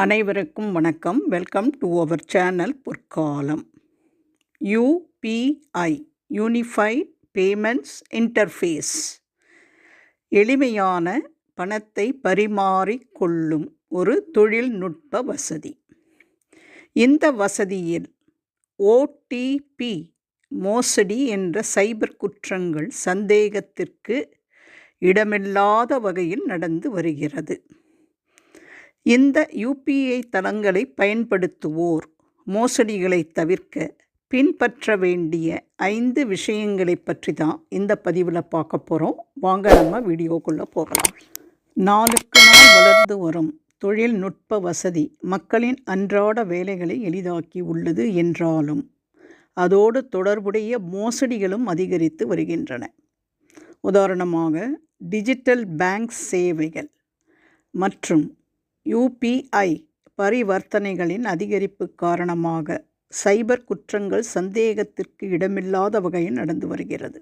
அனைவருக்கும் வணக்கம். Welcome to our channel Porkalam UPI unified payments interface எளிமையான பணத்தை பரிமாறிக்கொள்ளும் ஒரு தொழில்நுட்ப வசதி. இந்த வசதியில் ஓடிபி மோசடி என்ற சைபர் குற்றங்கள் சந்தேகத்திற்கு இடமில்லாத வகையில் நடந்து வருகிறது. இந்த யூபிஐ தளங்களை பயன்படுத்துவோர் மோசடிகளை தவிர்க்க பின்பற்ற வேண்டிய ஐந்து விஷயங்களை பற்றி தான் இந்த பதிவில் பார்க்க போகிறோம் வாங்க நம்ம வீடியோக்குள்ளே போகலாம். நாளுக்கு நாள் வளர்ந்து வரும் தொழில்நுட்ப வசதி மக்களின் அன்றாட வேலைகளை எளிதாக்கி உள்ளது என்றாலும் அதோடு தொடர்புடைய மோசடிகளும் அதிகரித்து வருகின்றன. உதாரணமாக டிஜிட்டல் பேங்க் சேவைகள் மற்றும் யூபிஐ பரிவர்த்தனைகளின் அதிகரிப்பு காரணமாக சைபர் குற்றங்கள் சந்தேகத்திற்கு இடமில்லாத வகையில் நடந்து வருகிறது.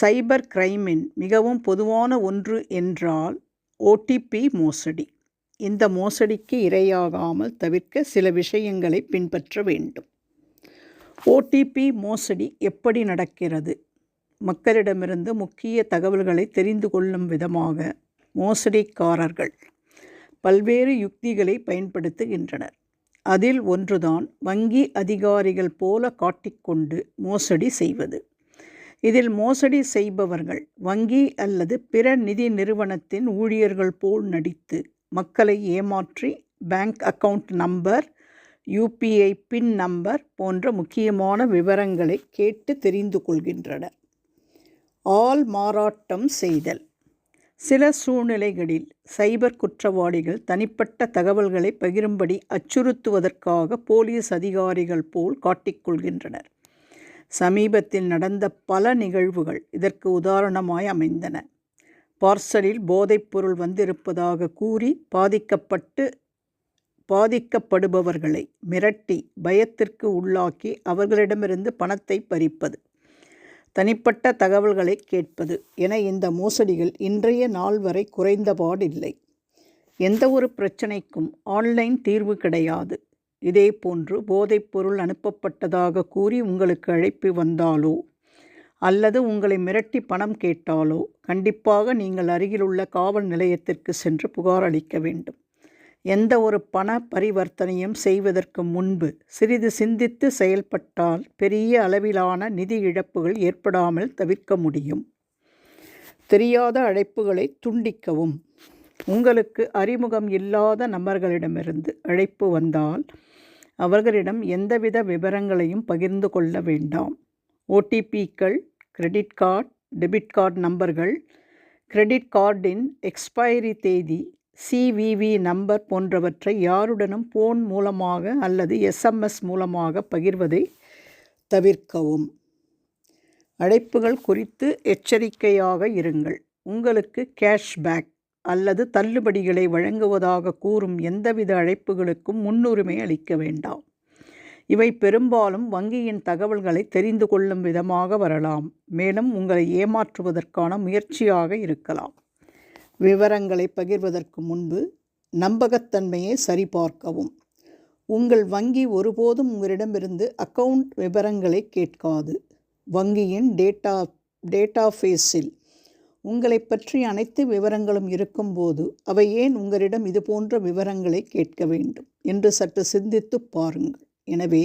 சைபர் கிரைமின் மிகவும் பொதுவான ஒன்று என்றால் ஓடிபி மோசடி. இந்த மோசடிக்கு இரையாகாமல் தவிர்க்க சில விஷயங்களை பின்பற்ற வேண்டும். ஓடிபி மோசடி எப்படி நடக்கிறது? மக்களிடமிருந்து முக்கிய தகவல்களை தெரிந்து கொள்ளும் விதமாக மோசடிக்காரர்கள் பல்வேறு யுக்திகளை பயன்படுத்துகின்றனர். அதில் ஒன்றுதான் வங்கி அதிகாரிகள் போல காட்டிக்கொண்டு மோசடி செய்வது. இதில் மோசடி செய்பவர்கள் வங்கி அல்லது பிற நிதி நிறுவனத்தின் ஊழியர்கள் போல் நடித்து மக்களை ஏமாற்றி bank account number UPI pin number போன்ற முக்கியமான விவரங்களை கேட்டு தெரிந்து கொள்கின்றனர். ஆள் மாறாட்டம் செய்தல். சில சூழ்நிலைகளில் சைபர் குற்றவாளிகள் தனிப்பட்ட தகவல்களை பகிரும்படி அச்சுறுத்துவதற்காக போலீஸ் அதிகாரிகள் போல் காட்டிக்கொள்கின்றனர். சமீபத்தில் நடந்த பல நிகழ்வுகள் இதற்கு உதாரணமாய் அமைந்தன. பார்சலில் போதைப்பொருள் வந்திருப்பதாக கூறி பாதிக்கப்பட்டு பாதிக்கப்படுபவர்களை மிரட்டி பயத்திற்கு உள்ளாக்கி அவர்களிடமிருந்து பணத்தை பறிப்பது. தனிப்பட்ட தகவல்களை கேட்பது என இந்த மோசடிகள் இன்றைய நாள் வரை குறைந்தபாடில்லை. எந்த ஒரு பிரச்சனைக்கும் ஆன்லைன் தீர்வு கிடையாது. இதே போன்று போதைப்பொருள் அனுப்பப்பட்டதாக கூறி உங்களுக்கு அழைப்பு வந்தாலோ அல்லது உங்களை மிரட்டி பணம் கேட்டாலோ கண்டிப்பாக நீங்கள் அருகிலுள்ள காவல் நிலையத்திற்கு சென்று புகார் அளிக்க வேண்டும். எந்த ஒரு பண பரிவர்த்தனையும் செய்வதற்கு முன்பு சிறிது சிந்தித்து செயல்பட்டால் பெரிய அளவிலான நிதி இழப்புகள் ஏற்படாமல் தவிர்க்க முடியும். தெரியாத அழைப்புகளை துண்டிக்கவும். உங்களுக்கு அறிமுகம் இல்லாத நபர்களிடமிருந்து அழைப்பு வந்தால் அவர்களிடம் எந்தவித விவரங்களையும் பகிர்ந்து கொள்ள வேண்டாம். ஓடிபிக்கள் கிரெடிட் கார்டு டெபிட் கார்டு நம்பர்கள் கிரெடிட் கார்டின் எக்ஸ்பைரி தேதி சிவிவி நம்பர் போன்றவற்றை யாருடனும் ஃபோன் மூலமாக அல்லது எஸ்எம்எஸ் மூலமாக பகிர்வதை தவிர்க்கவும். அழைப்புகள் குறித்து எச்சரிக்கையாக இருங்கள். உங்களுக்கு கேஷ்பேக் அல்லது தள்ளுபடிகளை வழங்குவதாக கூறும் எந்தவித அழைப்புகளுக்கும் முன்னுரிமை அளிக்க வேண்டாம். இவை பெரும்பாலும் வங்கியின் தகவல்களை தெரிந்து கொள்ளும் விதமாக வரலாம். மேலும் உங்களை ஏமாற்றுவதற்கான முயற்சியாக இருக்கலாம். விவரங்களை பகிர்வதற்கு முன்பு நம்பகத்தன்மையை சரிபார்க்கவும். உங்கள் வங்கி ஒருபோதும் உங்களிடமிருந்து அக்கவுண்ட் விவரங்களை கேட்காது. வங்கியின் டேட்டா டேட்டா ஃபேஸில் உங்களை பற்றி அனைத்து விவரங்களும் இருக்கும்போது அவை ஏன் உங்களிடம் இது போன்ற விவரங்களை கேட்க வேண்டும் என்று சற்று சிந்தித்து பாருங்கள். எனவே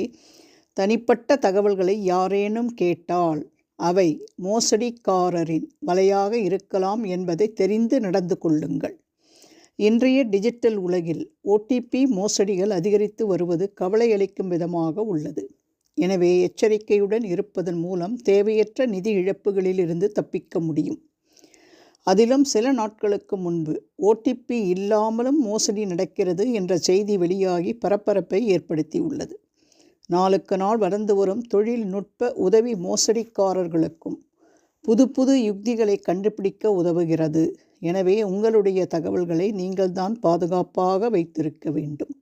தனிப்பட்ட தகவல்களை யாரேனும் கேட்டால் அவை மோசடிக்காரரின் வலையாக இருக்கலாம் என்பதை தெரிந்து நடந்து கொள்ளுங்கள். இன்றைய டிஜிட்டல் உலகில் ஓடிபி மோசடிகள் அதிகரித்து வருவது கவலையளிக்கும் விதமாக உள்ளது. எனவே எச்சரிக்கையுடன் இருப்பதன் மூலம் தேவையற்ற நிதி இழப்புகளில் இருந்து தப்பிக்க முடியும். அதிலும் சில நாட்களுக்கு முன்பு ஓடிபி இல்லாமலும் மோசடி நடக்கிறது என்ற செய்தி வெளியாகி பரபரப்பை ஏற்படுத்தியுள்ளது. நாளுக்கு நாள் வளர்ந்து வரும் தொழில்நுட்ப உதவி மோசடிக்காரர்களுக்கும் புது புது யுக்திகளை கண்டுபிடிக்க உதவுகிறது. எனவே உங்களுடைய தகவல்களை நீங்கள்தான் பாதுகாப்பாக வைத்திருக்க வேண்டும்.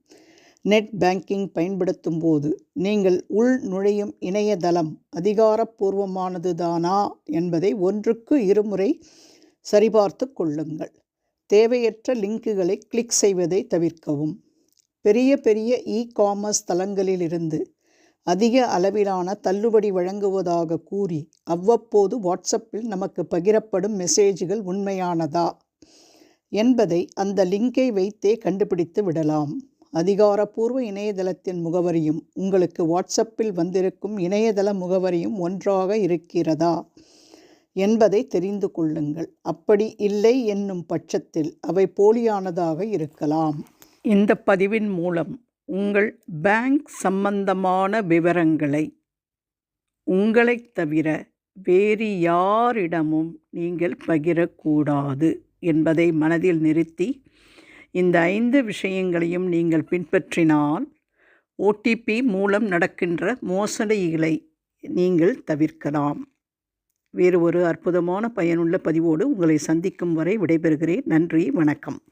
நெட் பேங்கிங் பயன்படுத்தும் போது நீங்கள் உள் நுழையும் இணையதளம் அதிகாரப்பூர்வமானது தானா என்பதை ஒன்றுக்கு இருமுறை சரிபார்த்து கொள்ளுங்கள். தேவையற்ற லிங்குகளை கிளிக் செய்வதை தவிர்க்கவும். பெரிய பெரிய இ காமர்ஸ் தளங்களிலிருந்து அதிக அளவிலான தள்ளுபடி வழங்குவதாக கூறி அவ்வப்போது வாட்ஸ்அப்பில் நமக்கு பகிரப்படும் மெசேஜ்கள் உண்மையானதா என்பதை அந்த லிங்கை வைத்தே கண்டுபிடித்து விடலாம். அதிகாரப்பூர்வ இணையதளத்தின் முகவரியும் உங்களுக்கு வாட்ஸ்அப்பில் வந்திருக்கும் இணையதள முகவரியும் ஒன்றாக இருக்கிறதா என்பதை தெரிந்து கொள்ளுங்கள். அப்படி இல்லை என்னும் பட்சத்தில் அவை போலியானதாக இருக்கலாம். இந்த பதிவின் மூலம் உங்கள் பேங்க் சம்பந்தமான விவரங்களை உங்களைத் தவிர வேறு யாரிடமும் நீங்கள் பகிரக்கூடாது என்பதை மனதில் நிறுத்தி இந்த ஐந்து விஷயங்களையும் நீங்கள் பின்பற்றினால் ஓடிபி மூலம் நடக்கின்ற மோசடிகளை நீங்கள் தவிர்க்கலாம். வேறு ஒரு அற்புதமான பயனுள்ள பதிவோடு உங்களை சந்திக்கும் வரை விடைபெறுகிறேன். நன்றி வணக்கம்.